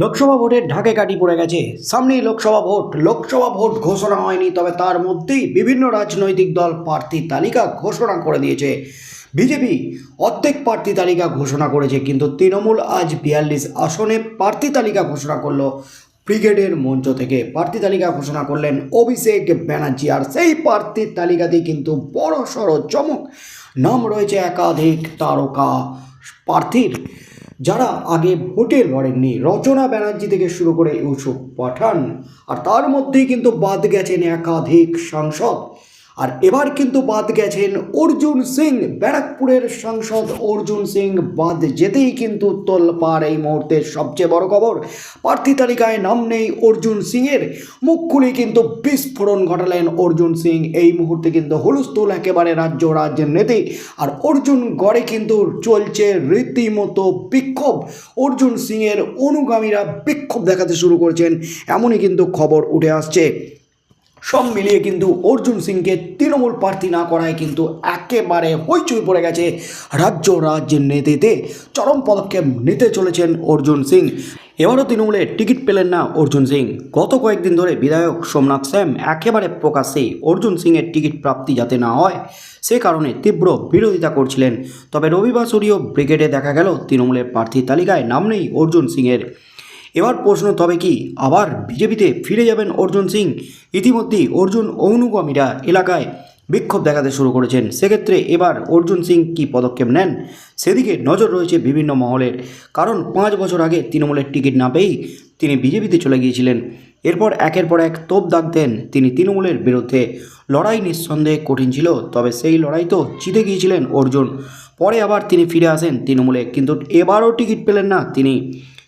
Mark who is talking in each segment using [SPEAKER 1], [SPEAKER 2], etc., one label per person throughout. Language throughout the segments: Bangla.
[SPEAKER 1] লোকসভা ভোটের ঢাকে কাটি পড়ে গেছে। সামনেই লোকসভা ভোট। লোকসভা ভোট ঘোষণা হয়নি, তবে তার মধ্যেই বিভিন্ন রাজনৈতিক দল প্রার্থী তালিকা ঘোষণা করে দিয়েছে। বিজেপি অর্ধেক প্রার্থী তালিকা ঘোষণা করেছে, কিন্তু তৃণমূল আজ বিয়াল্লিশ আসনে প্রার্থী তালিকা ঘোষণা করল ব্রিগেডের মঞ্চ থেকে। প্রার্থী তালিকা ঘোষণা করলেন অভিষেক ব্যানার্জি, আর সেই প্রার্থীর তালিকাতেই কিন্তু বড় সড়ো চমক। নাম রয়েছে একাধিক তারকা প্রার্থীর। যারা আগে ভোটে লড়েননি রচনা ব্যানার্জি থেকে শুরু করে ইউসুফ পাঠান। আর তার মধ্যেই কিন্তু বাদ গেছেন একাধিক সাংসদ। আর এবার কিন্তু বাদ গেছেন অর্জুন সিং, ব্যারাকপুরের সাংসদ অর্জুন সিং। বাদ যেতেই কিন্তু তোলপাড় এই মুহূর্তের সবচেয়ে বড় খবর। প্রার্থী তালিকায় নাম নেই অর্জুন সিংয়ের। মুখ খুলে কিন্তু বিস্ফোরণ ঘটালেন অর্জুন সিং। এই মুহূর্তে কিন্তু হুলস্থুল একেবারে রাজ্য রাজ্যের রাজনীতি আর অর্জুন গড়ে কিন্তু চলছে রীতিমতো বিক্ষোভ। অর্জুন সিংয়ের অনুগামীরা বিক্ষোভ দেখাতে শুরু করেছেন। এমনই কিন্তু খবর উঠে আসছে। সব মিলিয়ে কিন্তু অর্জুন সিংকে তৃণমূল প্রার্থী না করায় কিন্তু একেবারে হইচই পড়ে গেছে রাজ্য রাজনীতিতে চরম পদক্ষেপ নিতে চলেছেন অর্জুন সিং। এবারও তৃণমূলে টিকিট পেলেন না অর্জুন সিং। গত কয়েকদিন ধরে বিধায়ক সোমনাথ শ্যাম একেবারে প্রকাশ্যে অর্জুন সিংয়ের টিকিট প্রাপ্তি যাতে না হয়, সে কারণে তীব্র বিরোধিতা করছিলেন। তবে রবিবাসরীয় ব্রিগেডে দেখা গেল, তৃণমূলের প্রার্থী তালিকায় নাম নেই অর্জুন সিংয়ের। এবার প্রশ্ন তবে কি, আবার বিজেপিতে ফিরে যাবেন অর্জুন সিং? ইতিমধ্যেই অর্জুন অনুগামীরা এলাকায় বিক্ষোভ দেখাতে শুরু করেছেন। সেক্ষেত্রে এবার অর্জুন সিং কি পদক্ষেপ নেন? সেদিকে নজর রয়েছে বিভিন্ন মহলের। কারণ পাঁচ বছর আগে তৃণমূলের টিকিট না পেয়েই তিনি বিজেপিতে চলে গিয়েছিলেন। এরপর একের পর এক তোপ দাগ দেন তিনি তৃণমূলের বিরুদ্ধে। লড়াই নিঃসন্দেহে কঠিন ছিল, তবে সেই লড়াই তো জিতে গিয়েছিলেন অর্জুন। পরে আবার তিনি ফিরে আসেন তৃণমূলে, কিন্তু এবারও টিকিট পেলেন না তিনি।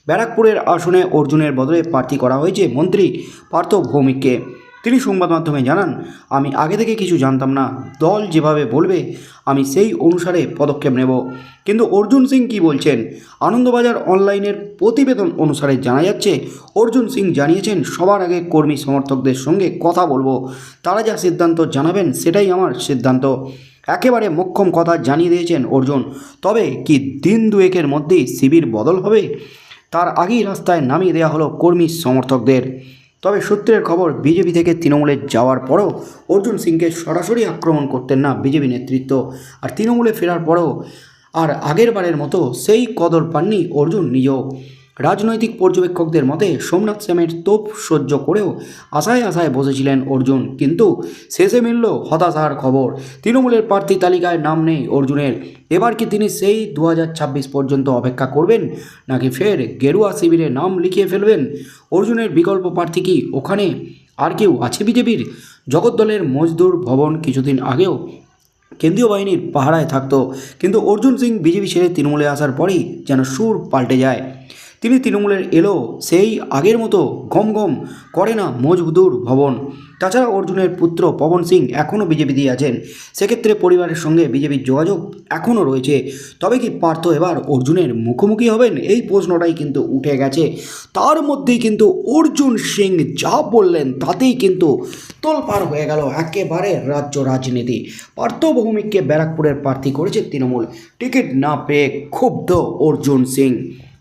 [SPEAKER 1] ব্যারাকপুরের আসনে অর্জুনের বদলে প্রার্থী করা হয়েছে মন্ত্রী পার্থ ভৌমিককে। তিনি সংবাদ মাধ্যমে জানান, আমি আগে থেকে কিছু জানতাম না। দল যেভাবে বলবে, আমি সেই অনুসারে পদক্ষেপ নেব। কিন্তু অর্জুন সিং কি বলছেন? আনন্দবাজার অনলাইনের প্রতিবেদন অনুসারে জানা যাচ্ছে, অর্জুন সিং জানিয়েছেন, সবার আগে কর্মী সমর্থকদের সঙ্গে কথা বলব। তারা যা সিদ্ধান্ত জানাবেন, সেটাই আমার সিদ্ধান্ত। একেবারে মোক্ষম কথা জানিয়ে দিয়েছেন অর্জুন। তবে কি দিন দুয়েকের মধ্যেই শিবির বদল হবে? তার আগেই রাস্তায় নামিয়ে দেওয়া হলো কর্মী সমর্থকদের। তবে সূত্রের খবর, বিজেপি থেকে তৃণমূলে যাওয়ার পরও অর্জুন সিংকে সরাসরি আক্রমণ করতেন না বিজেপি নেতৃত্ব। আর তৃণমূলে ফেরার পরও আর আগের বারের মতো সেই কদর পাননি অর্জুন নিজেও। রাজনৈতিক পর্যবেক্ষকদের মতে সোমনাথ শ্যামের তোপ সহ্য করেও আশায় আশায় বসেছিলেন অর্জুন। কিন্তু শেষে মিলল হতাশার খবর। তৃণমূলের প্রার্থী তালিকায় নাম নেই অর্জুনের। এবার কি তিনি সেই দু হাজার ছাব্বিশ পর্যন্ত অপেক্ষা করবেন? নাকি ফের গেরুয়া শিবিরে নাম লিখিয়ে ফেলবেন? অর্জুনের বিকল্প প্রার্থী কি ওখানে আর কেউ আছে বিজেপির? জগদ্দলের মজদুর ভবন কিছুদিন আগেও কেন্দ্রীয় বাহিনীর পাহারায় থাকতো। কিন্তু অর্জুন সিং বিজেপি ছেড়ে তৃণমূলে আসার পরেই যেন সুর পাল্টে যায়। তিনি তৃণমূলের এলো, সেই আগের মতো গম গম করে না মজবুদুর ভবন। তাছাড়া অর্জুনের পুত্র পবন সিং এখনও বিজেপিতেই আছেন। সেক্ষেত্রে পরিবারের সঙ্গে বিজেপির যোগাযোগ এখনও রয়েছে। তবে কি পার্থ এবার অর্জুনের মুখোমুখি হবেন? এই প্রশ্নটাই কিন্তু উঠে গেছে। তার মধ্যেই কিন্তু অর্জুন সিং যা বললেন তাতেই কিন্তু তোলপাড় হয়ে গেল একেবারে রাজ্য রাজনীতি। পার্থ ভৌমিককে ব্যারাকপুরের প্রার্থী করেছে তৃণমূল। টিকিট না পেয়ে ক্ষুব্ধ অর্জুন সিং।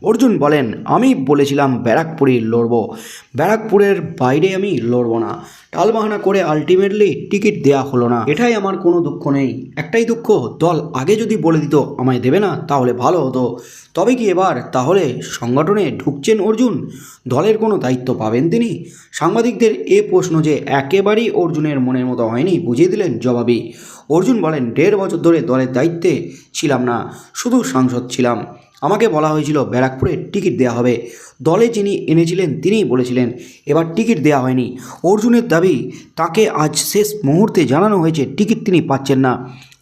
[SPEAKER 1] অর্জুন বলেন, আমি বলেছিলাম ব্যারাকপুরে লড়ব। ব্যারাকপুরের বাইরে আমি লড়ব না। টালবাহানা করে আলটিমেটলি টিকিট দেয়া হলো না। এটাই আমার কোনো দুঃখ নেই। একটাই দুঃখ, দল আগে যদি বলে দিত আমায় দেবে না, তাহলে ভালো হতো। তবে কি এবার? তাহলে সংগঠনে ঢুকছেন অর্জুন? দলের কোনো দায়িত্ব পাবেন তিনি? সাংবাদিকদের এ প্রশ্ন যে একেবারেই অর্জুনের মনের মতো হয়নি, বুঝিয়ে দিলেন জবাবি। অর্জুন বলেন, দেড় বছর ধরে দলের দায়িত্বে ছিলাম না, শুধু সাংসদ ছিলাম। আমাকে বলা হয়েছিল, ব্যারাকপুরে টিকিট দেওয়া হবে। দলে যিনি এনেছিলেন, তিনিই বলেছিলেন, এবার টিকিট দেওয়া হয়নি। অর্জুনের দাবি, তাকে আজ শেষ মুহূর্তে জানানো হয়েছে, টিকিট তিনি পাচ্ছেন না।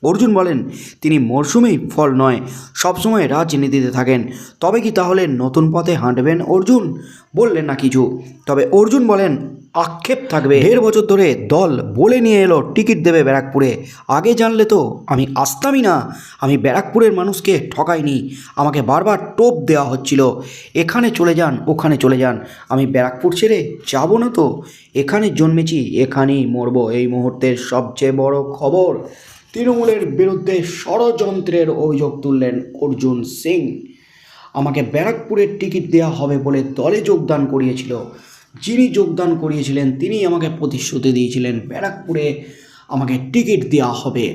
[SPEAKER 1] অর্জুন বলেন, তিনি মরশুমেই ফল নয়, সবসময় রাজনীতিতে থাকেন। তবে কি তাহলে নতুন পথে হাঁটবেন অর্জুন? বললেন না কিছু। তবে অর্জুন বলেন, আক্ষেপ থাকবে। দেড় বছর ধরে দল বলে নিয়ে এলো টিকিট দেবে ব্যারাকপুরে। আগে জানলে তো, আমি আসতামই না। আমি ব্যারাকপুরের মানুষকে ঠকাইনি। আমাকে বারবার টোপ দেওয়া হচ্ছিল। এখানে চলে যান, ওখানে চলে যান। আমি ব্যারাকপুর ছেড়ে যাব না তো? এখানে জন্মেছি, এখানেই মরব। এই মুহূর্তের সবচেয়ে বড় খবর তৃণমূলের বিরুদ্ধে ষড়যন্ত্রের অভিযোগ তুললেন অর্জুন সিং। আমাকে ব্যারাকপুরের টিকিট দেওয়া হবে বলে দলে যোগদান করিয়েছিল। যিনি যোগদান করিয়েছিলেন তিনি আমাকে প্রতিশ্রুতি দিয়েছিলেন, ব্যারাকপুরে আমাকে টিকিট দেওয়া হবে।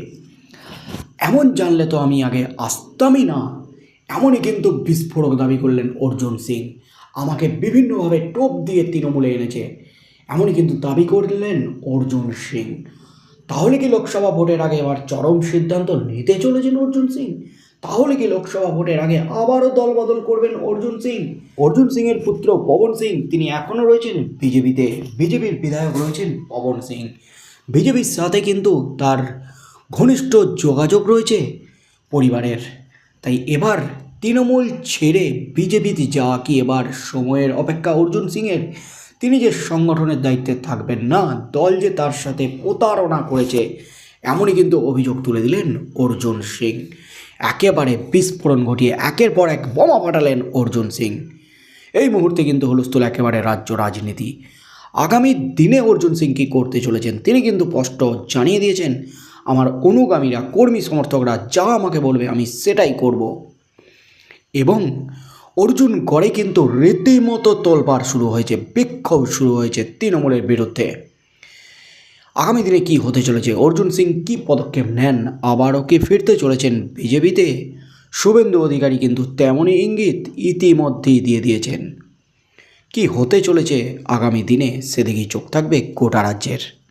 [SPEAKER 1] এমন জানলে তো আমি আগে আসতামই না। এমনই কিন্তু বিস্ফোরক দাবি করলেন অর্জুন সিং। আমাকে বিভিন্নভাবে টোপ দিয়ে তৃণমূলে এনেছে। এমনই কিন্তু দাবি করলেন অর্জুন সিং। তাহলে কি লোকসভা ভোটের আগে এবার চরম সিদ্ধান্ত নিতে চলেছেন অর্জুন সিং? তাহলে কি লোকসভা ভোটের আগে আবারও দল বদল করবেন অর্জুন সিং? অর্জুন সিংয়ের পুত্র পবন সিং, তিনি এখনও রয়েছেন বিজেপিতে। বিজেপির বিধায়ক রয়েছেন পবন সিং। বিজেপির সাথে কিন্তু তার ঘনিষ্ঠ যোগাযোগ রয়েছে পরিবারের। তাই এবার তৃণমূল ছেড়ে বিজেপিতে যাওয়া কি এবার সময়ের অপেক্ষা অর্জুন সিংয়ের? তিনি যে সংগঠনের দায়িত্বে থাকবেন না, দল যে তার সাথে প্রতারণা করেছে, এমনই কিন্তু অভিযোগ তুলে দিলেন অর্জুন সিং। একেবারে বিস্ফোরণ ঘটিয়ে একের পর এক বোমা ফাটালেন অর্জুন সিং। এই মুহূর্তে কিন্তু হুলস্থুল একেবারে রাজ্য রাজনীতি। আগামী দিনে অর্জুন সিং কী করতে চলেছেন, তিনি কিন্তু স্পষ্ট জানিয়ে দিয়েছেন, আমার অনুগামীরা, কর্মী সমর্থকরা যা আমাকে বলবে আমি সেটাই করব। এবং অর্জুন গড়ে কিন্তু রীতিমতো তোলপাড় শুরু হয়েছে, বিক্ষোভ শুরু হয়েছে তৃণমূলের বিরুদ্ধে। আগামী দিনে কি হতে চলেছে? অর্জুন সিং কি পদক্ষেপ নেন? আবারও কি ফিরতে চলেছেন বিজেপিতে? শুভেন্দু অধিকারী কিন্তু তেমনই ইঙ্গিত ইতিমধ্যেই দিয়ে দিয়েছেন। কি হতে চলেছে আগামী দিনে সেদিকেই চোখ থাকবে গোটা রাজ্যের।